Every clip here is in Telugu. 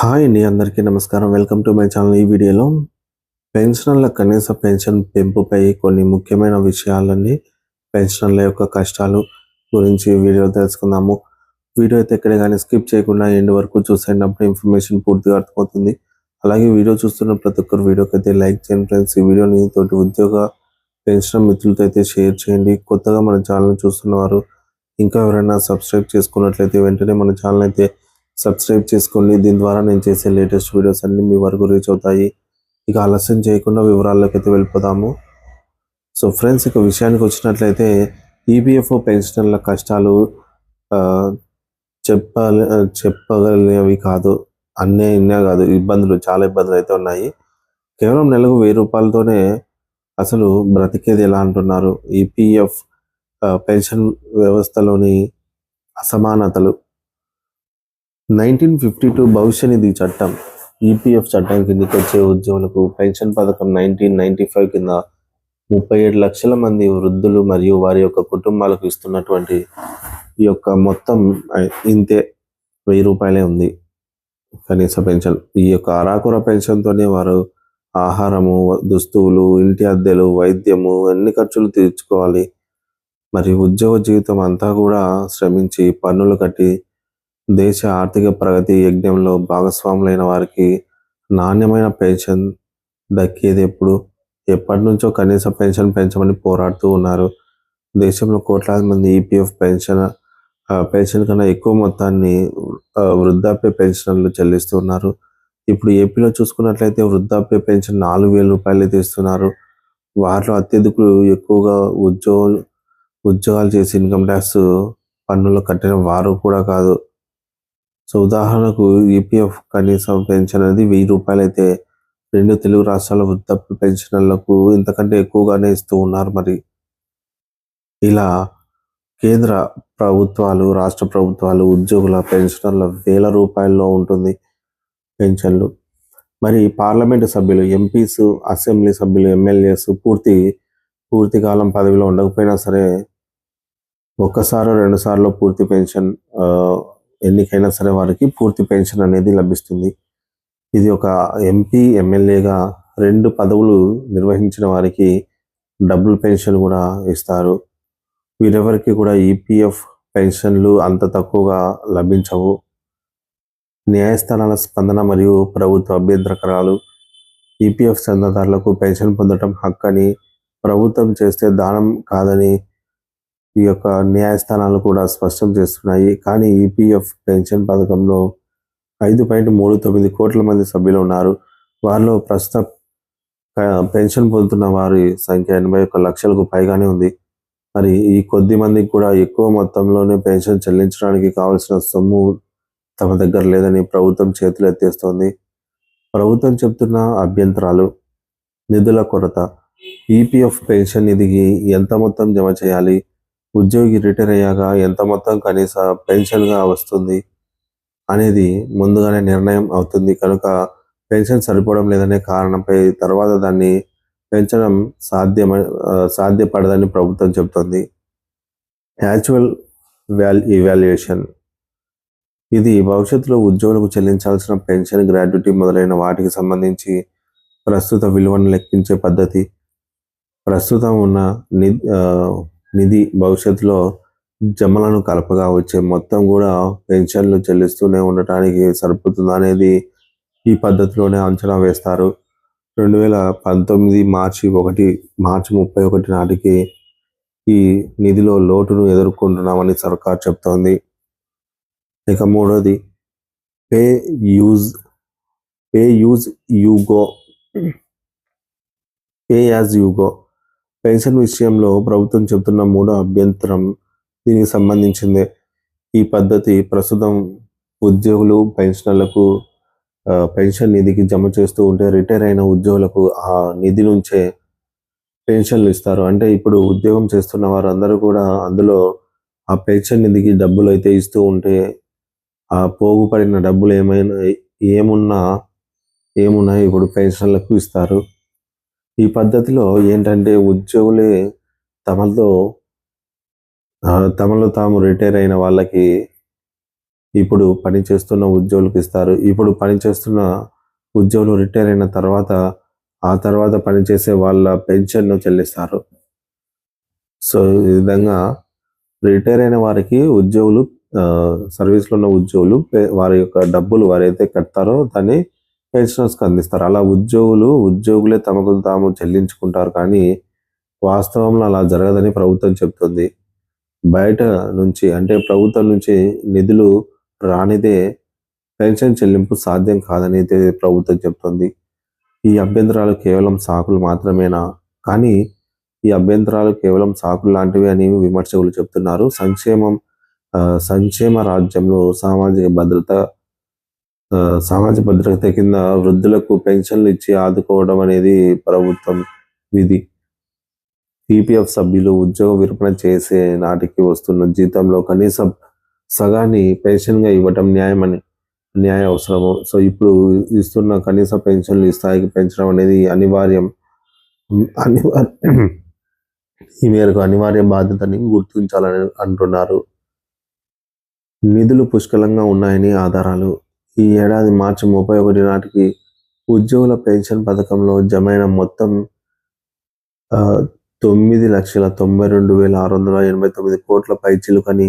హాయ్ అండి అందరికీ నమస్కారం. Welcome to my channel. ఈ వీడియోలో పెన్షనర్ల కనీస పెన్షన్ పెంపుపై కొన్ని ముఖ్యమైన విషయాలన్నీ పెన్షనర్ల యొక్క కష్టాలు గురించి వీడియో తెలుసుకుందాము. వీడియో అయితే ఎక్కడ కానీ స్కిప్ చేయకుండా ఎండ్ వరకు చూసేటప్పుడు ఇన్ఫర్మేషన్ పూర్తిగా అర్థమవుతుంది. అలాగే వీడియో చూస్తున్న ప్రతి ఒక్కరు వీడియోకి అయితే లైక్ చేయండి ఫ్రెండ్స్. ఈ వీడియోని తోటి ఉద్యోగ పెన్షన్ మిత్రులతో అయితే షేర్ చేయండి. కొత్తగా మన ఛానల్ చూస్తున్నవారు ఇంకా ఎవరైనా సబ్స్క్రైబ్ చేసుకున్నట్లయితే వెంటనే మన ఛానల్ అయితే సబ్స్క్రైబ్ చేసుకోండి. దీని ద్వారా నేను చేసే లేటెస్ట్ వీడియోస్ అన్ని మీ వరకు రీచ్ అవుతాయి. ఇక ఆలస్యం చేయకుండా వివరాల్లోకి అయితే వెళ్ళిపోదాము. సో ఫ్రెండ్స్ ఇక విషయానికి వచ్చినట్లయితే ఈపీఎఫ్ఓ పెన్షనర్ల కష్టాలు ఆ, చెప్పాలి చెప్పగలిగినవి కాదు. అన్నే ఇన్నే కాదు. ఇబ్బందులు చాలా ఇబ్బందులు అయితే ఉన్నాయి. కేవలం నెలకు వెయ్యి రూపాయలతోనే అసలు బ్రతికేది ఎలా అంటున్నారు? ఈపీఎఫ్ పెన్షన్ వ్యవస్థలోని అసమానతలు. నైన్టీన్ ఫిఫ్టీ టూ భవిష్య నిధి చట్టం ఈపీఎఫ్ చట్టం కిందకి వచ్చే ఉద్యోగులకు పెన్షన్ పథకం నైన్టీన్ నైన్టీ ఫైవ్ కింద ముప్పై ఏడు లక్షల మంది వృద్ధులు మరియు వారి యొక్క కుటుంబాలకు ఇస్తున్నటువంటి ఈ యొక్క మొత్తం ఇంతే వెయ్యి రూపాయలే ఉంది కనీస పెన్షన్. ఈ యొక్క అరాకుర పెన్షన్తోనే వారు ఆహారము దుస్తువులు ఇంటి అద్దెలు వైద్యము అన్ని ఖర్చులు తీర్చుకోవాలి. మరి ఉద్యోగ జీవితం అంతా కూడా శ్రమించి పన్నులు కట్టి దేశ ఆర్థిక ప్రగతి యజ్ఞంలో భాగస్వాములైన వారికి నాణ్యమైన పెన్షన్ దక్కేది ఎప్పుడు? ఎప్పటి నుంచో కనీస పెన్షన్ పెంచమని పోరాడుతూ ఉన్నారు. దేశంలో కోట్లాది మంది ఈపీఎఫ్ పెన్షన్ పెన్షన్ కన్నా ఎక్కువ మొత్తాన్ని వృద్ధాప్య పెన్షన్లు చెల్లిస్తున్నారు ఇప్పుడు ఏపీలో చూసుకున్నట్లయితే వృద్ధాప్య పెన్షన్ నాలుగు వేల రూపాయలు తీస్తున్నారు. వారిలో అత్యధికులు ఎక్కువగా ఉద్యోగ ఉద్యోగాలు చేసి ఇన్కమ్ ట్యాక్స్ పన్నులు కట్టిన వారు కూడా కాదు. సో ఉదాహరణకు ఈపీఎఫ్ కనీసం పెన్షన్ అనేది వెయ్యి రూపాయలు అయితే రెండు తెలుగు రాష్ట్రాల వృద్ధాప్య పెన్షన్లకు ఇంతకంటే ఎక్కువగానే ఇస్తూ ఉన్నారు మరి. ఇలా కేంద్ర ప్రభుత్వాలు రాష్ట్ర ప్రభుత్వాలు ఉద్యోగుల పెన్షనర్ల వేల రూపాయల్లో ఉంటుంది పెన్షన్లు. మరి పార్లమెంటు సభ్యులు ఎంపీస్ అసెంబ్లీ సభ్యులు ఎమ్మెల్యేస్ పూర్తి పూర్తి కాలం పదవిలో ఉండకపోయినా సరే ఒక్కసారి రెండు సార్లు పూర్తి పెన్షన్ ఆ, ఎన్నికైనా సరే వారికి పూర్తి పెన్షన్ అనేది లభిస్తుంది. ఇది ఒక ఎంపీ ఎమ్మెల్యేగా రెండు పదవులు నిర్వహించిన వారికి డబుల్ పెన్షన్ కూడా ఇస్తారు. వీరెవరికి కూడా ఈపీఎఫ్ పెన్షన్లు అంత తక్కువగా లభించవు. న్యాయస్థానాల స్పందన మరియు ప్రభుత్వ అభ్యంతరకరాలు ఈపీఎఫ్ చందాదారులకు పెన్షన్ పొందడం హక్కని ప్రభుత్వం చేస్తే దానం కాదని ఈ యొక్క న్యాయస్థానాలు కూడా స్పష్టం చేస్తున్నాయి. కానీ ఈపీఎఫ్ పెన్షన్ పథకంలో ఐదు పాయింట్ మూడు తొమ్మిది కోట్ల మంది సభ్యులు ఉన్నారు. వారిలో ప్రస్తుత పెన్షన్ పొందుతున్న వారి సంఖ్య ఎనభై ఒక్క లక్షలకు పైగానే ఉంది. మరి ఈ కొద్ది మందికి కూడా ఎక్కువ మొత్తంలోనే పెన్షన్ చెల్లించడానికి కావాల్సిన సొమ్ము తమ దగ్గర లేదని ప్రభుత్వం చేతులు ఎత్తేస్తోంది. ప్రభుత్వం చెప్తున్న అభ్యంతరాలు నిధుల కొరత ఈపీఎఫ్ పెన్షన్ నిధికి ఎంత మొత్తం జమ చేయాలి ఉద్యోగి రిటైర్ అయ్యాక ఎంత మొత్తం కనీస పెన్షన్గా వస్తుంది అనేది ముందుగానే నిర్ణయం అవుతుంది. కనుక పెన్షన్ సరిపోవడం లేదనే కారణంపై తర్వాత దాన్ని పెంచడం సాధ్యమ సాధ్యపడదని ప్రభుత్వం చెబుతుంది. యాక్చువల్ వాల్ ఇవాల్యుయేషన్. ఇది భవిష్యత్తులో ఉద్యోగులకు చెల్లించాల్సిన పెన్షన్ గ్రాడ్యుటీ మొదలైన వాటికి సంబంధించి ప్రస్తుత విలువను లెక్కించే పద్ధతి. ప్రస్తుతం ఉన్న ని- నిధి భవిష్యత్తులో జమలను కలపగా వచ్చే మొత్తం కూడా పెన్షన్లు చెల్లిస్తూనే ఉండటానికి సరిపోతుంది అనేది ఈ పద్ధతిలోనే అంచనా వేస్తారు. రెండు వేల పంతొమ్మిది మార్చి ఒకటి మార్చి ముప్పై ఒకటి నాటికి ఈ నిధిలో లోటును ఎదుర్కొంటున్నామని సర్కార్ చెప్తోంది. ఇక మూడోది pay use pay use you go pay as you go pension విషయంలో ప్రభుత్వం చెబుతున్న మూడో అభ్యంతరం దీనికి సంబంధించిందే. ఈ పద్ధతి ప్రస్తుతం ఉద్యోగులు పెన్షనర్లకు పెన్షన్ నిధికి జమ చేస్తూ ఉంటే రిటైర్ అయిన ఉద్యోగులకు ఆ నిధి నుంచే పెన్షన్లు ఇస్తారు. అంటే ఇప్పుడు ఉద్యోగం చేస్తున్న వారందరూ కూడా అందులో ఆ పెన్షన్ నిధికి డబ్బులు అయితే ఇస్తూ ఉంటే ఆ పోగుపడిన డబ్బులు ఏమైనా ఏమున్నా ఏమున్నాయి ఇప్పుడు పెన్షన్లకు ఇస్తారు. ఈ పద్ధతిలో ఏంటంటే ఉద్యోగులే తమతో తమలో తాము రిటైర్ అయిన వాళ్ళకి ఇప్పుడు పని చేస్తున్న ఉద్యోగులకు ఇస్తారు. ఇప్పుడు పని చేస్తున్న ఉద్యోగులు రిటైర్ అయిన తర్వాత ఆ తర్వాత పనిచేసే వాళ్ళ పెన్షన్ను చెల్లిస్తారు. సో ఈ విధంగా రిటైర్ అయిన వారికి ఉద్యోగులు సర్వీస్లో ఉన్న ఉద్యోగులు వారి యొక్క డబ్బులు వారైతే కడతారో దాన్ని పెన్షనర్స్కి అందిస్తారు. అలా ఉద్యోగులు ఉద్యోగులే తమకు తాము చెల్లించుకుంటారు కానీ వాస్తవంలో అలా జరగదని ప్రభుత్వం చెప్తుంది. బయట నుంచి అంటే ప్రభుత్వం నుంచి నిధులు రానిదే పెన్షన్ చెల్లింపు సాధ్యం కాదని అయితే ప్రభుత్వం చెప్తుంది. ఈ అభ్యంతరాలు కేవలం సాకులు మాత్రమేనా? కానీ ఈ అభ్యంతరాలు కేవలం సాకులు లాంటివి అని విమర్శకులు చెప్తున్నారు. సంక్షేమం ఆ, సంక్షేమ రాజ్యంలో సామాజిక భద్రత సామాజిక భద్రత కింద వృద్ధులకు పెన్షన్లు ఇచ్చి ఆదుకోవడం అనేది ప్రభుత్వం విధి. ఈపీఎఫ్ సభ్యులు ఉద్యోగ విరమణ చేసే నాటికి వస్తున్న జీతంలో కనీసం సగాన్ని పెన్షన్గా ఇవ్వటం న్యాయమని న్యాయ అవసరము. సో ఇప్పుడు ఇస్తున్న కనీస పెన్షన్లు ఈ స్థాయికి పెంచడం అనేది అనివార్యం. అనివార్యం. ఈ మేరకు అనివార్య బాధ్యతని గుర్తించాలని అంటున్నారు. నిధులు పుష్కలంగా ఉన్నాయని ఆధారాలు. ఈ ఏడాది మార్చి ముప్పై ఒకటి నాటికి ఉద్యోగుల పెన్షన్ పథకంలో జమైన మొత్తం ఆ, తొమ్మిది లక్షల తొంభై రెండు వేల ఆరు వందల ఎనభై తొమ్మిది కోట్ల పైచిలుకని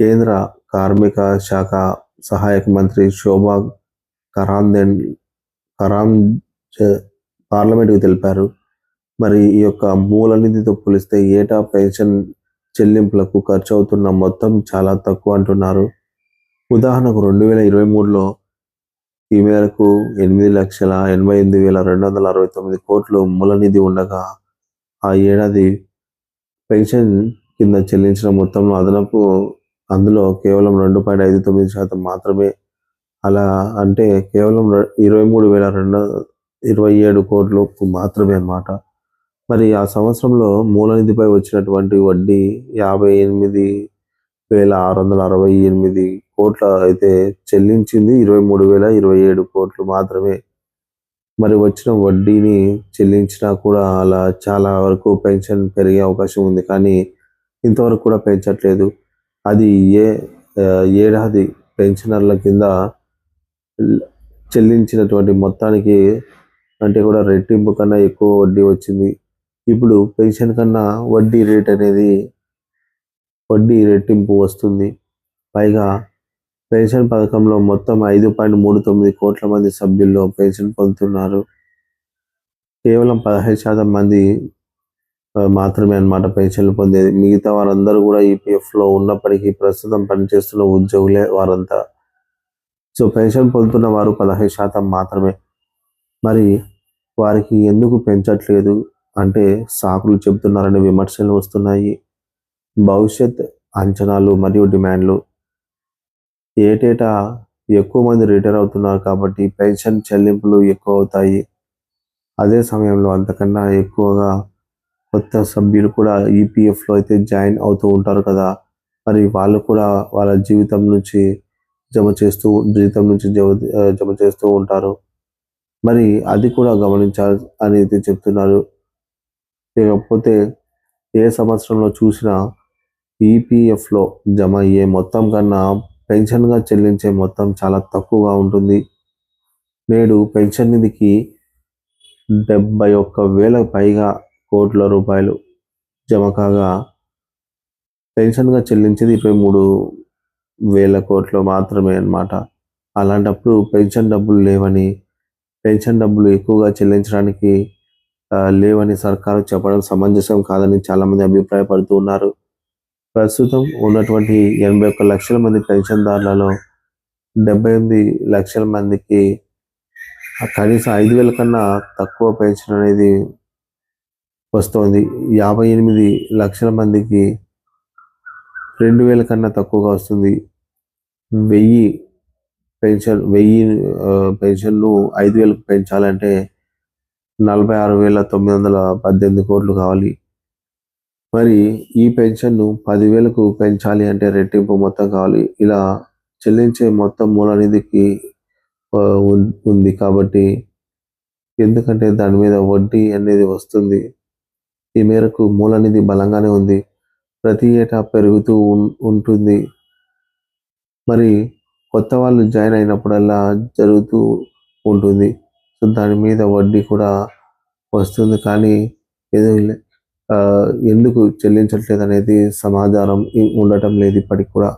కేంద్ర కార్మిక శాఖ సహాయక మంత్రి శోభా కరాందెన్ కరామ్ పార్లమెంటుకు తెలిపారు. మరి ఈ యొక్క మూల నిధితో పోలిస్తే ఏటా పెన్షన్ చెల్లింపులకు ఖర్చు అవుతున్న మొత్తం చాలా తక్కువ అంటున్నారు. ఉదాహరణకు రెండు వేల ఇరవై మూడులో ఈ మేరకు ఎనిమిది లక్షల ఎనభై ఎనిమిది వేల రెండు వందల అరవై తొమ్మిది కోట్లు మూల నిధి ఉండగా ఆ ఏడాది పెన్షన్ కింద చెల్లించిన మొత్తంలో అదనపు అందులో కేవలం రెండు పాయింట్ ఐదు తొమ్మిది శాతం మాత్రమే. అలా అంటే కేవలం ఇరవై మూడు వేల రెండు ఇరవై ఏడు కోట్లు మాత్రమే అన్నమాట. మరి ఆ సంవత్సరంలో మూలనిధిపై వచ్చినటువంటి వడ్డీ యాభై ఎనిమిది వేల ఆరు వందల అరవై ఎనిమిది కోట్ల అయితే చెల్లించింది. ఇరవై మూడు వేల ఇరవై ఏడు కోట్లు మాత్రమే. మరి వచ్చిన వడ్డీని చెల్లించినా కూడా అలా చాలా వరకు పెన్షన్ పెరిగే అవకాశం ఉంది. కానీ ఇంతవరకు కూడా పెంచట్లేదు. అది ఏ ఏడాది పెన్షనర్ల కింద చెల్లించినటువంటి మొత్తానికి అంటే కూడా రెట్టింపు కన్నా ఎక్కువ వడ్డీ వచ్చింది. ఇప్పుడు పెన్షన్ కన్నా వడ్డీ రేట్ అనేది వడ్డీ రెట్టింపు వస్తుంది. పైగా పెన్షన్ పథకంలో మొత్తం ఐదు పాయింట్ మూడు తొమ్మిది కోట్ల మంది సభ్యుల్లో పెన్షన్ పొందుతున్నారు. కేవలం పదహైదు శాతం మంది మాత్రమే అన్నమాట పెన్షన్లు పొందేది. మిగతా వారందరూ కూడా ఈపీఎఫ్లో ఉన్నప్పటికీ ప్రస్తుతం పనిచేస్తున్న ఉద్యోగులే వారంతా. సో పెన్షన్ పొందుతున్న వారు పదహైదు శాతం మాత్రమే. మరి వారికి ఎందుకు పెంచట్లేదు అంటే సాకులు చెబుతున్నారనే విమర్శలు వస్తున్నాయి. భవిష్యత్ అంచనాలు మరియు డిమాండ్లు ఏటేటా ఎక్కువ మంది రిటైర్ అవుతున్నారు కాబట్టి పెన్షన్ చెల్లింపులు ఎక్కువ అవుతాయి. అదే సమయంలో అంతకన్నా ఎక్కువగా కొత్త సభ్యులు కూడా ఈపీఎఫ్లో లో అయితే జాయిన్ అవుతూ ఉంటారు కదా. మరి వాళ్ళు కూడా వాళ్ళ జీవితం నుంచి జమ చేస్తూ జీవితం నుంచి జమ జమ చేస్తూ ఉంటారు. మరి అది కూడా గమనించాలి అని అయితే చెప్తున్నారు. లేకపోతే ఏ సంవత్సరంలో చూసినా ఈపీఎఫ్లో లో జమ అయ్యే మొత్తం కన్నా పెన్షన్గా చెల్లించే మొత్తం చాలా తక్కువగా ఉంటుంది. నేడు పెన్షన్ నిధికి డెబ్బై ఒక్క వేల పైగా కోట్ల రూపాయలు జమ కాగా పెన్షన్గా చెల్లించేది ఇరవై మూడు వేల కోట్లు మాత్రమే అన్నమాట. అలాంటప్పుడు పెన్షన్ డబ్బులు లేవని పెన్షన్ డబ్బులు ఎక్కువగా చెల్లించడానికి లేవని సర్కారు చెప్పడం సమంజసం కాదని చాలా మంది అభిప్రాయపడుతూ ఉన్నారు. ప్రస్తుతం ఉన్నటువంటి ఎనభై ఒక్క లక్షల మంది పెన్షన్దారులలో డెబ్బై ఎనిమిది లక్షల మందికి కనీసం ఐదు వేల కన్నా తక్కువ పెన్షన్ అనేది వస్తోంది. యాభై ఎనిమిది లక్షల మందికి రెండు వేల కన్నా తక్కువగా వస్తుంది. వెయ్యి పెన్షన్ వెయ్యి పెన్షన్ను ఐదు వేలకు పెంచాలంటే నలభై ఆరు వేల తొమ్మిది వందల పద్దెనిమిది కోట్లు కావాలి. మరి ఈ పెన్షన్ను పదివేలకు పెంచాలి అంటే రెట్టింపు మొత్తం కావాలి. ఇలా చెల్లించే మొత్తం మూల నిధికి ఉంది కాబట్టి ఎందుకంటే దాని మీద వడ్డీ అనేది వస్తుంది. ఈ మేరకు మూల నిధి బలంగానే ఉంది. ప్రతి ఏటా పెరుగుతూ ఉం- ఉంటుంది. మరి కొత్త వాళ్ళు జాయిన్ అయినప్పుడల్లా జరుగుతూ ఉంటుంది. సో దాని మీద వడ్డీ కూడా వస్తుంది. కానీ ఏదో లే- ఎందుకు చెల్లించట్లేదు అనేది సమాధానం ఉండటం లేదు ఇప్పటికి కూడా.